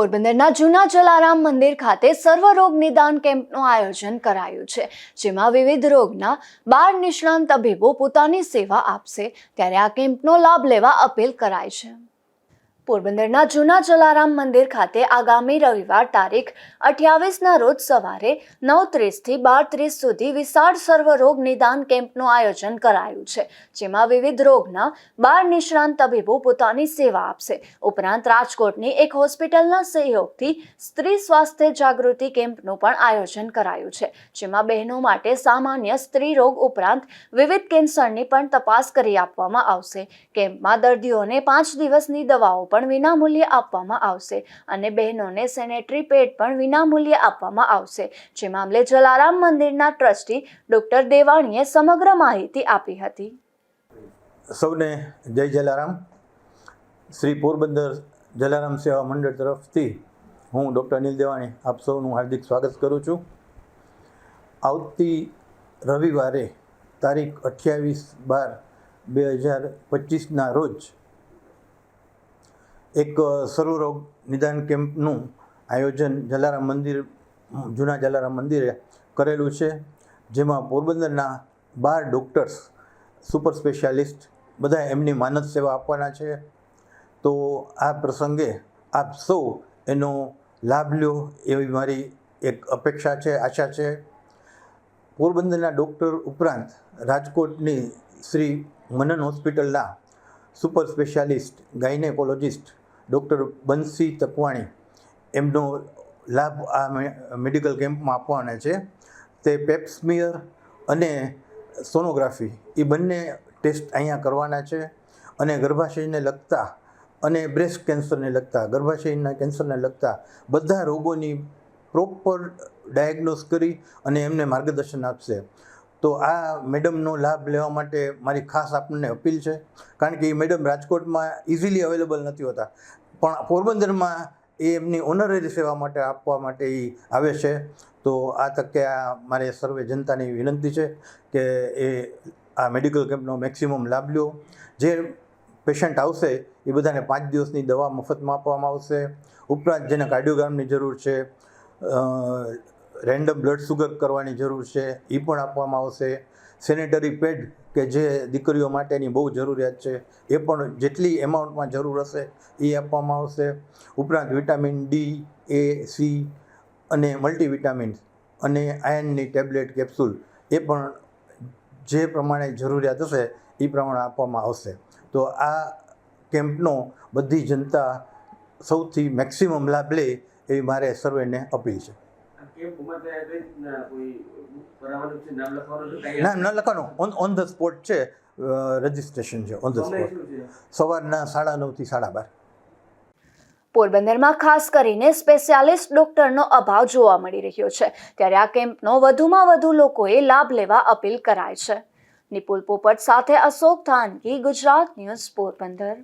પોરબંદરના જૂના જલારામ મંદિર ખાતે સર્વરોગ નિદાન કેમ્પનું આયોજન કરાયું છે, જેમાં વિવિધ રોગના બાર નિષ્ણાંત તબીબો પોતાની સેવા આપશે, ત્યારે આ કેમ્પનો લાભ લેવા અપીલ કરાય છે. પોરબંદરના જૂના જલારામ મંદિર ખાતે આગામી રવિવાર તારીખ અઠ્યાવીસના રોજ સવારે નવ ત્રીસથી બાર ત્રીસ સુધી વિશાળ સર્વરોગ નિદાન કેમ્પનું આયોજન કરાયું છે, જેમાં વિવિધ રોગના બાર નિષ્ણાંત તબીબો પોતાની સેવા આપશે. ઉપરાંત રાજકોટની એક હોસ્પિટલના સહયોગથી સ્ત્રી સ્વાસ્થ્ય જાગૃતિ કેમ્પનું પણ આયોજન કરાયું છે, જેમાં બહેનો માટે સામાન્ય સ્ત્રી રોગ ઉપરાંત વિવિધ કેન્સરની પણ તપાસ કરી આપવામાં આવશે. કેમ્પમાં દર્દીઓને પાંચ દિવસની દવાઓ પણ વિનામૂલ્યે આપવામાં આવશે અને બહેનોને સેનેટરી પેડ પણ વિનામૂલ્યે આપવામાં આવશે. જે મામલે જલારામ મંદિરના ટ્રસ્ટી ડોક્ટર દેવાણીએ સમગ્ર માહિતી આપી હતી. સૌને જય જલારામ. શ્રી પોરબંદર જલારામ સેવા મંડળ તરફથી હું ડૉક્ટર અનિલ દેવાણી આપ સૌનું હાર્દિક સ્વાગત કરું છું. આવતી રવિવારે તારીખ અઠ્યાવીસ બાર બે હજાર પચીસના રોજ એક સર્વરોગ નિદાન કેમ્પનું આયોજન જલારામ મંદિર, જૂના જલારામ મંદિરે કરેલું છે, જેમાં પોરબંદરના બાર ડૉક્ટર્સ, સુપર સ્પેશિયાલિસ્ટ બધા એમની માનદ સેવા આપવાના છે. તો આ પ્રસંગે આપ સૌ એનો લાભ લ્યો એવી મારી એક અપેક્ષા છે, આશા છે. પોરબંદરના ડૉક્ટર ઉપરાંત રાજકોટની શ્રી મનન હોસ્પિટલના super specialist, gynaecologist doctor Bansi Takwani એમનો લાભ આ મેડિકલ કેમ્પમાં આપવાના છે. તે પેપ્સમિયર અને સોનોગ્રાફી એ બંને ટેસ્ટ અહીંયા કરવાના છે અને ગર્ભાશયને લગતા અને બ્રેસ્ટ કેન્સરને લગતા, ગર્ભાશયના કેન્સરને લગતા બધા રોગોની પ્રોપર ડાયગ્નોસ કરી અને એમને માર્ગદર્શન આપશે. તો આ મેડમનો લાભ લેવા માટે મારી ખાસ આપણને અપીલ છે. કારણ કે એ મેડમ રાજકોટમાં ઇઝીલી અવેલેબલ નથી હોતા. પણ પોરબંદરમાં એ એમની ઓનરરી સેવા માટે આપવા માટે એ આવે છે. તો આ તકે આ મારે સર્વે જનતાની વિનંતી છે કે એ આ મેડિકલ કેમ્પનો મેક્સિમમ લાભ લો જે પેશન્ટ આવશે એ બધાને પાંચ દિવસની દવા મફતમાં આપવામાં આવશે. ઉપરાંત જેને કાર્ડિયોગ્રામની જરૂર છે રેન્ડમ બ્લડ સુગર કરવાની જરૂર છે એ પણ આપવામાં આવશે. સેનેટરી પેડ કે જે દીકરીઓ માટેની બહુ જરૂરિયાત છે, એ પણ જેટલી એમાઉન્ટમાં જરૂર હશે એ આપવામાં આવશે. ઉપરાંત વિટામિન ડી, એ, સી અને મલ્ટીવિટામિન્સ અને આયર્નની ટેબ્લેટ કેપ્સ્યુલ, એ પણ જે પ્રમાણે જરૂરિયાત હશે એ પ્રમાણે આપવામાં આવશે. તો આ કેમ્પનો બધી જનતા સૌથી મેક્સિમમ લાભ લે એવી મારે સર્વેને અપીલ છે. ના ન લખવાનું. ઓન ઓન ધ સ્પોટ છે રજિસ્ટ્રેશન છે ઓન ધ સ્પોટ સવારના સાડા નવથી સાડા બાર. પોરબંદરમાં ખાસ કરીને સ્પેશિયાલિસ્ટ ડોક્ટરનો અભાવ જોવા મળી રહ્યો છે. ત્યારે આ કેમ્પનો વધુમાં વધુ લોકોએ લાભ લેવા અપીલ કરાય છે. નિપુલ પોપટ સાથે અશોક થાનકી ગુજરાત ન્યૂઝ પોરબંદર.